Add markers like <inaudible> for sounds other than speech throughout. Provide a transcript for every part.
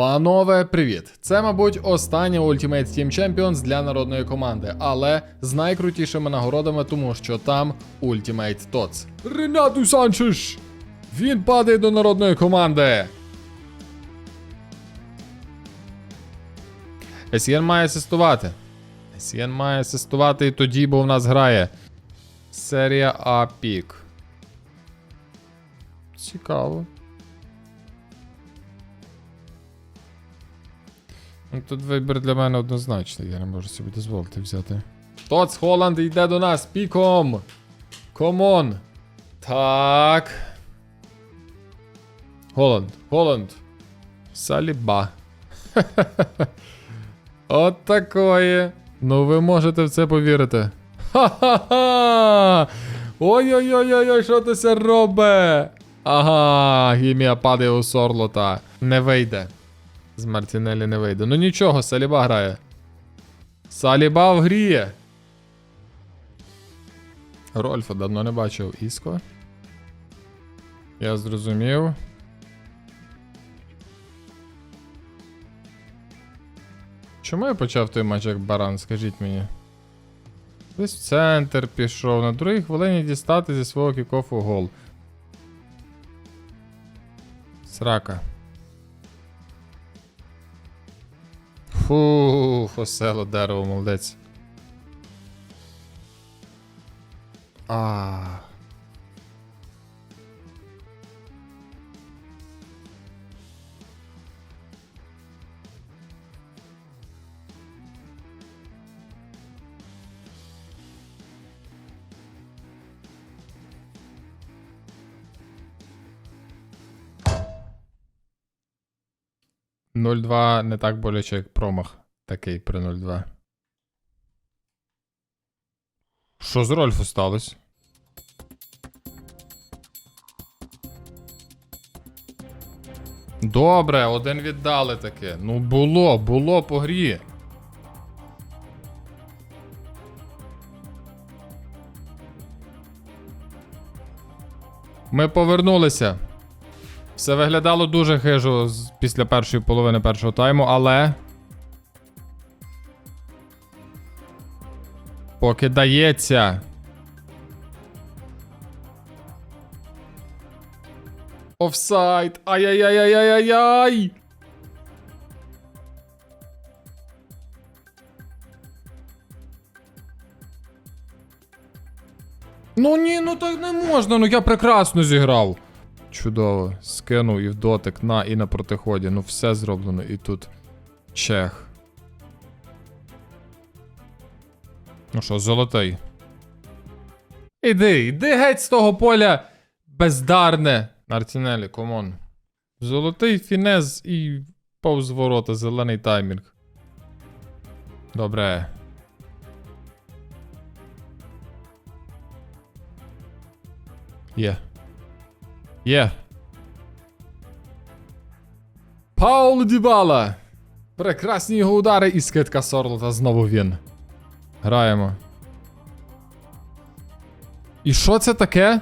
Панове, привіт! Це, мабуть, остання Ultimate Team Champions для народної команди, але з найкрутішими нагородами, тому що там Ultimate TOTS. Ренату Санчеш! Він падає до народної команди. Есієн має асистувати. Есієн має асистувати і тоді, бо в нас грає. Серія А пік. Цікаво. Ну, Тут вибір для мене однозначний, я не можу собі дозволити взяти. Тоц Холланд йде до нас піком. Комон. Так. Холланд, Холланд. Саліба. <laughs> От такої. Ну ви можете в це повірити. Ха-ха-ха! Ой-ой-ой-ой, що ти ся робе? Ага, гімія падає у Сорлота. Не вийде. З Мартінелі не вийде. Ну нічого, Саліба грає. Саліба в грі. Рольфа давно не бачив Іско. Я зрозумів. Чому я почав той матч як баран, скажіть мені? Десь в центр пішов, на другій хвилині дістати зі свого кікофу гол. Срака. Фу, осело дерево, молодець. А. Нуль два не так боляче, як промах. Такий при 0-2. Що з Рольфу сталося? Добре, один віддали таке. Ну було, було по грі. Ми повернулися. Все виглядало дуже хижо після першої половини першого тайму, але. Поки дається. Офсайд. Ай-яй-яй-яй-яй-яй. Ну ні, ну так не можна, ну я прекрасно зіграв. Чудово. Скинув і в дотик на і на протиході. Ну все зроблено. І тут чех. Ну що, золотий. Іди, іди геть з того поля бездарне. Артінелі, комон. Золотий фінез і повз ворота, зелений таймінг. Добре. Є. Є. Пауло Дібала. Прекрасні його удари і скидка Сорлота знову він. Граємо. І що це таке?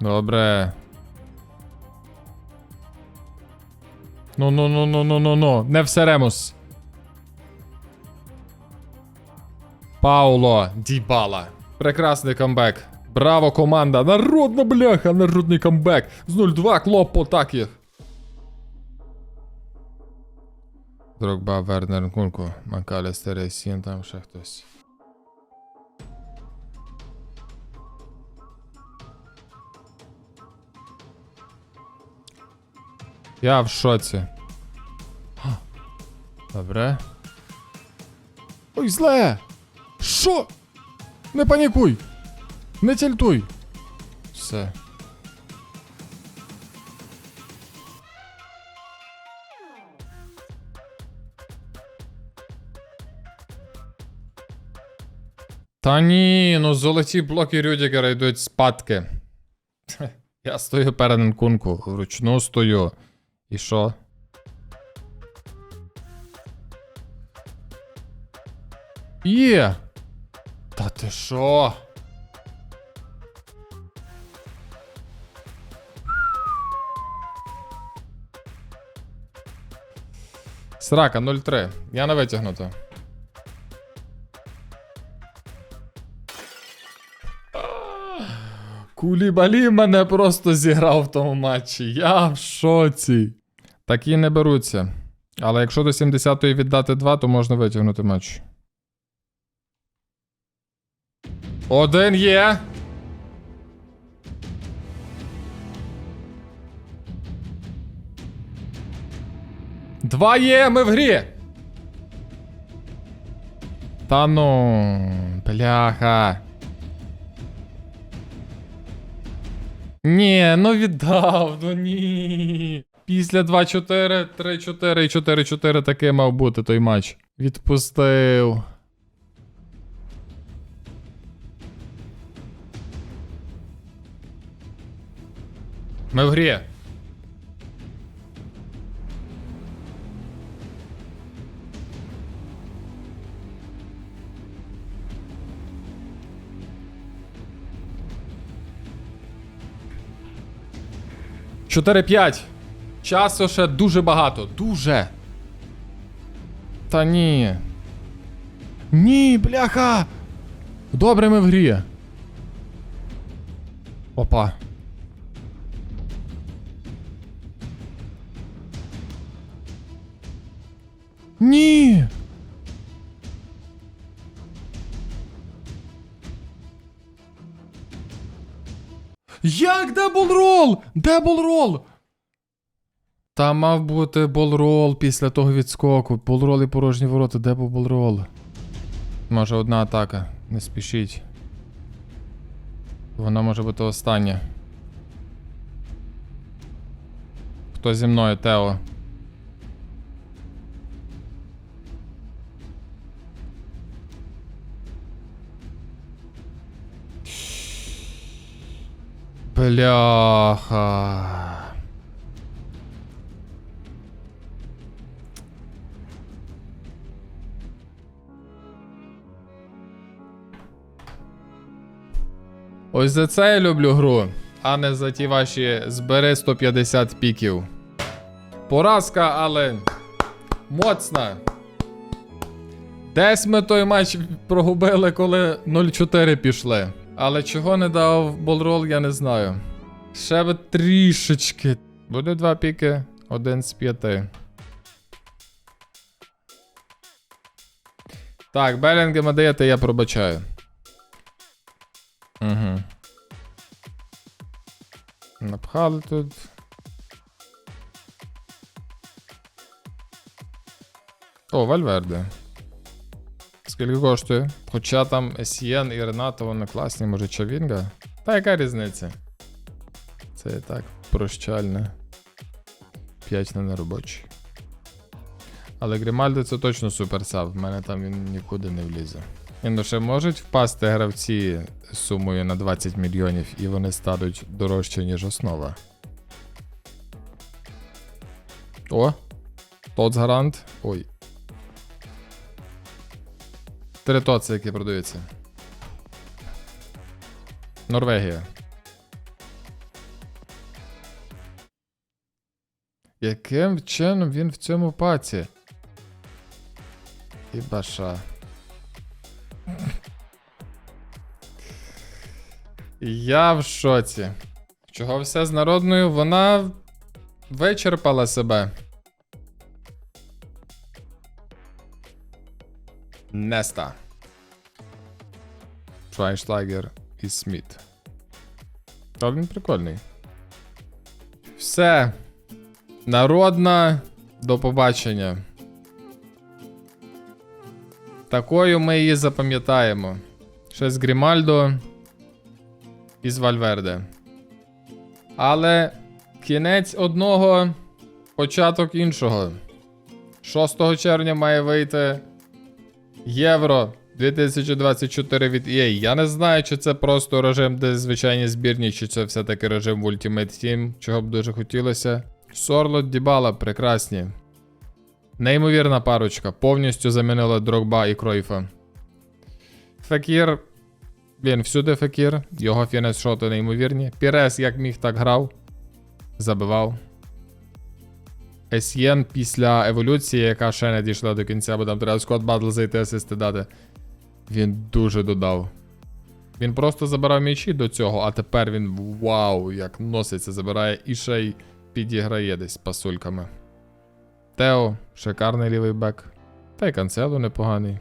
Добре. Ну ну ну ну ну ну ну. Не всеремус. Пауло Дібала. Прекрасний камбек. Браво, команда! Народна бляха! Народний камбек! З 0-2 клоп по таких. Дрогба, Вернер, Кунку, Макалістер, Есін, там ще хтось. Я в шоці. Добре. Ой, зле! Що? Не панікуй! Не тільтуй! Все. Та ні, ну золоті блоки Рюдігера йдуть спадки. Я стою перед Нкунку, вручну стою. І що? Є! Та ти що? Срака 0-3. Я не витягнуто. Кулібалі мене просто зіграв в тому матчі. Я в шоці. Такі не беруться. Але якщо до 70-ї віддати 2, то можна витягнути матч. Один є. Два є, ми в грі. Та ну, бляха. Ні, ну віддав, ну ні. Після 2-4, 3-4 і 4-4 таке мав бути той матч. Відпустив. Ми в грі. Чотири п'ять. Часу ще дуже багато. Дуже. Та ні. Ні, бляха. Добре ми в грі. Опа. Ні. Як деблрол? Деблрол! Та мав бути болрол після того відскоку. Болрол і порожні ворота, де був болрол? Може одна атака. Не спішіть. Вона може бути остання. Хто зі мною, Тео? Бляха. Ось за це я люблю гру, а не за ті ваші збери 150 піків. Поразка, але моцна. Десь ми той матч прогубили, коли 0-4 пішли. Але чого не дав болрол, я не знаю. Ще би трішечки. Буде два піки, один з п'яти. Так, Белінгема даєте, я пробачаю. Угу. Напхали тут. О, Вальверде. Скільки коштує? Хоча там Есієн і Ренато вони класні, може Чавінга? Та яка різниця? Це так прощальне. 5 на неробочий. Але Грімальдо це точно суперсав, в мене там він нікуди не влізе. І ну ще можуть впасти гравці сумою на 20 мільйонів і вони стануть дорожче, ніж основа. О! Тоцгарант. Ой. Три тоци, які продаються. Норвегія. Яким чином він в цьому паці? І баша. Я в шоці. Чого все з народною? Вона вичерпала себе. Неста. Швайнштайгер і Сміт. Та він прикольний. Все. Народна. До побачення. Такою ми її запам'ятаємо. Ще з Грімальдо і з Вальверде. Але кінець одного, початок іншого. 6 червня має вийти Євро 2024 від EA. Я не знаю, чи це просто режим, де звичайні збірні, чи це все-таки режим в Ultimate Team, чого б дуже хотілося. Сорлот Дібала прекрасні. Неймовірна парочка. Повністю замінила Дрогба і Кройфа. Фекір. Він всюди Фекір. Його фінес шоти неймовірні. Пірес як міг, так грав. Забивав. Есьєн після еволюції, яка ще не дійшла до кінця, бо там треба склад батл зайти асисти дати. Він дуже додав. Він просто забирав м'ячі до цього, а тепер він вау, як носиться, забирає і ще й підіграє десь пасульками. Тео, шикарний лівий бек. Та й Канцело непоганий.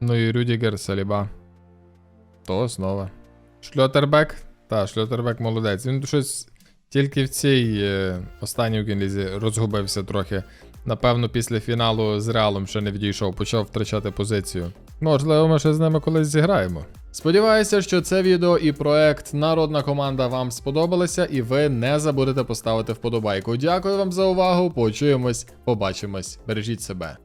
Ну і Рюдігер Саліба. То основа. Шльотербек. Та, Шльотербек молодець. Він щось тільки в цій е, останній кінлізі розгубився трохи. Напевно, після фіналу з Реалом ще не відійшов, почав втрачати позицію. Можливо, ми ще з ними колись зіграємо. Сподіваюся, що це відео і проект Народна команда вам сподобалися, і ви не забудете поставити вподобайку. Дякую вам за увагу. Почуємось, побачимось. Бережіть себе.